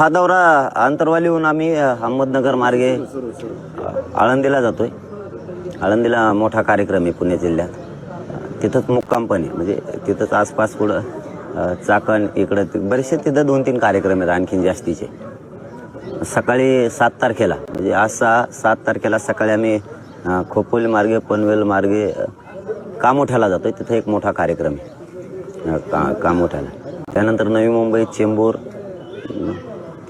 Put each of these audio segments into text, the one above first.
हा दौरा आंतरवालीहून आम्ही अहमदनगर मार्गे आळंदीला जातोय. आळंदीला मोठा कार्यक्रम आहे पुणे जिल्ह्यात. तिथंच मुक्काम पण आहे. म्हणजे तिथंच आसपास पुढं चाकण इकडं ते- बरेचसे तिथं दोन तीन कार्यक्रम आहेत आणखीन जास्तीचे. सकाळी सात तारखेला म्हणजे आज सहा सात तारखेला सकाळी आम्ही खोपोली मार्गे पनवेल मार्गे कामोठ्याला जातोय. तिथं एक मोठा कार्यक्रम आहे का कामोठ्याला. त्यानंतर नवी मुंबई चेंबूर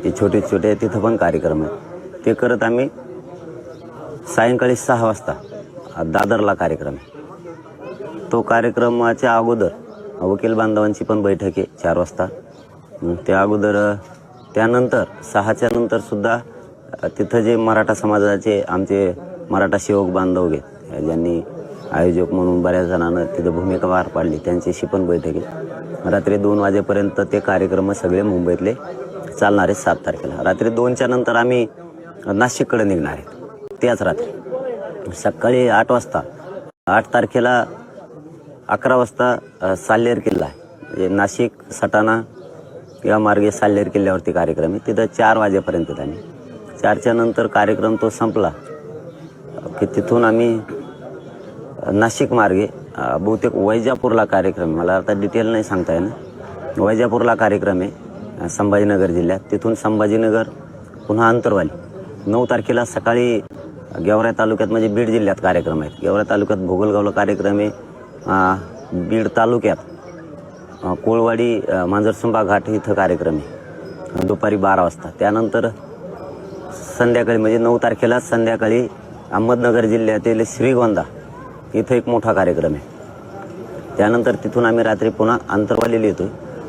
हे छोटे छोटे तिथं पण कार्यक्रम आहेत ते करत आम्ही सायंकाळी सहा वाजता दादरला कार्यक्रम आहे. तो कार्यक्रमाच्या अगोदर वकील बांधवांची पण बैठक आहे चार वाजता. त्या अगोदर त्यानंतर सहाच्या नंतर सुद्धा तिथं जे मराठा समाजाचे आमचे मराठा सेवक बांधव घेत ज्यांनी आयोजक म्हणून बऱ्याच जणांना तिथं भूमिका पार पाडली त्यांच्याशी पण बैठक आहे. रात्री दोन वाजेपर्यंत ते कार्यक्रम सगळे मुंबईतले चालणार आहे सात तारखेला. रात्री दोनच्या नंतर आम्ही नाशिककडे निघणार आहेत त्याच रात्री. सकाळी आठ वाजता. आठ तारखेला अकरा वाजता साल्लेर किल्ला आहे. म्हणजे नाशिक सटाणा या मार्गे साल्लेर किल्ल्यावरती कार्यक्रम आहे. तिथं चार वाजेपर्यंत त्यांनी चारच्या नंतर कार्यक्रम तो संपला की तिथून आम्ही नाशिक मार्गे बहुतेक वैजापूरला कार्यक्रम मला आता डिटेल नाही सांगता येणार. वैजापूरला कार्यक्रम आहे. संभाजीनगर जिल्ह्यात. तिथून संभाजीनगर पुन्हा अंतरवाली. नऊ तारखेला सकाळी गेवराई तालुक्यात म्हणजे बीड जिल्ह्यात कार्यक्रम आहेत. गेवराई तालुक्यात भोगलगावला कार्यक्रम आहे. बीड तालुक्यात कोळवाडी मांजरसुंबा घाट इथं कार्यक्रम आहे. दुपारी बारा वाजता. त्यानंतर संध्याकाळी म्हणजे नऊ तारखेला संध्याकाळी अहमदनगर जिल्ह्यातील श्रीगोंदा इथं एक मोठा कार्यक्रम आहे. त्यानंतर तिथून आम्ही रात्री पुन्हा अंतरवालीला येतो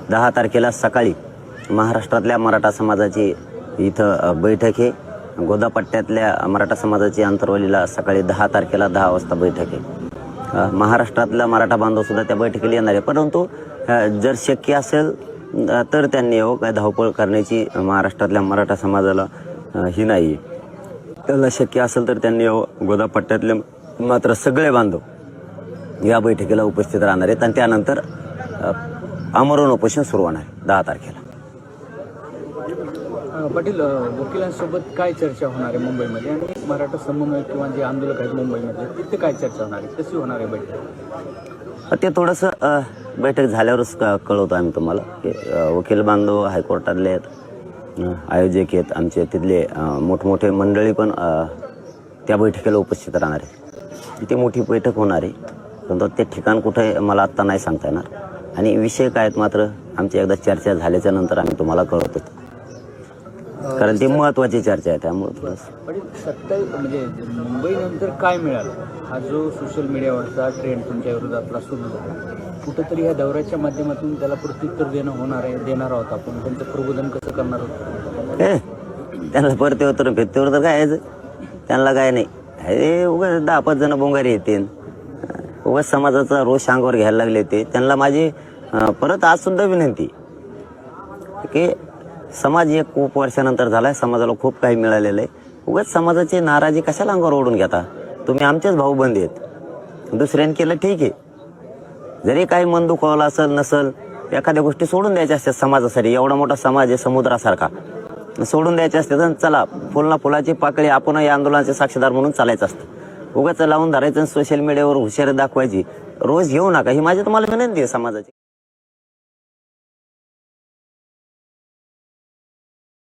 दहा तारखेला सकाळी महाराष्ट्रातल्या मराठा समाजाची इथं बैठक आहे. गोदापट्ट्यातल्या मराठा समाजाची आंतरवालीला सकाळी दहा तारखेला दहा वाजता बैठक आहे. महाराष्ट्रातला मराठा बांधव सुद्धा त्या बैठकीला येणार आहे. परंतु जर शक्य असेल तर त्यांनी यावं काय धावपळ करण्याची महाराष्ट्रातल्या मराठा समाजाला ही नाही. त्याला शक्य असेल तर त्यांनी यावं गोदापट्ट्यातले मात्र सगळे बांधव या बैठकीला उपस्थित राहणार आहेत. आणि त्यानंतर अमरण आमरण उपोषण सुरू होणार आहे दहा तारखेला. पाटील वकिलांसोबत काय चर्चा होणार आहे मुंबईमध्ये? आणि मराठा समन्वय किंवा जे आंदोलक आहेत मुंबईमध्ये तिथे काय चर्चा होणार आहे? कशी होणार आहे बैठक? ते थोडंसं बैठक झाल्यावरच कळवतो आम्ही तुम्हाला. की वकील बांधव हायकोर्टातले आहेत आयोजक आहेत आमचे तिथले मोठमोठे मंडळी पण त्या बैठकीला उपस्थित राहणार आहे ती मोठी बैठक होणार आहे. परंतु ते ठिकाण कुठे आहे मला आत्ता नाही सांगता येणार. आणि विषय काय आहेत मात्र आमची एकदा चर्चा झाल्याच्यानंतर आम्ही तुम्हाला कळवतो. कारण ती महत्त्वाची चर्चा आहे त्यामुळे थोडंसं. पाटील सत्तावीस म्हणजे मुंबईनंतर काय मिळालं? हा जो सोशल मीडियावरचा ट्रेंड तुमच्या विरोधातला सुरू झाला कुठंतरी ह्या दौऱ्याच्या माध्यमातून त्याला प्रत्युत्तर देणं होणार आहे देणार आहोत आपण? त्यांचं प्रबोधन कसं करणार आहोत? हे त्यांना परते होतं ना फिरतेवर तर काय यायचं? त्यांना काय नाही. हे उगाच दहा पाच जण बोंगारी येतील. उगाच समाजाचा रोष अंगावर घ्यायला लागले ते. त्यांना माझी परत आज सुद्धा विनंती. की समाज एक खूप वर्षानंतर झालाय समाजाला खूप काही मिळालेलं आहे उगाच समाजाची नाराजी कशाला अंगावर ओढून घेता? तुम्ही आमचेच भाऊबंद आहेत. दुसऱ्याने केलं ठीक आहे. जरी काही मन दुखावलं असेल नसल एखाद्या गोष्टी सोडून द्यायच्या असतात समाजासाठी. एवढा मोठा समाज आहे समुद्रासारखा. सोडून द्यायचे असते तर चला फुलना फुलाची पाकळी आपण या आंदोलनाचे साक्षीदार म्हणून चालायचं असतं. उगाच लावून धरायचं सोशल मीडियावर हुशारी दाखवायची. रोज घेऊ नका. ही माझी तुम्हाला विनंती आहे समाजाची.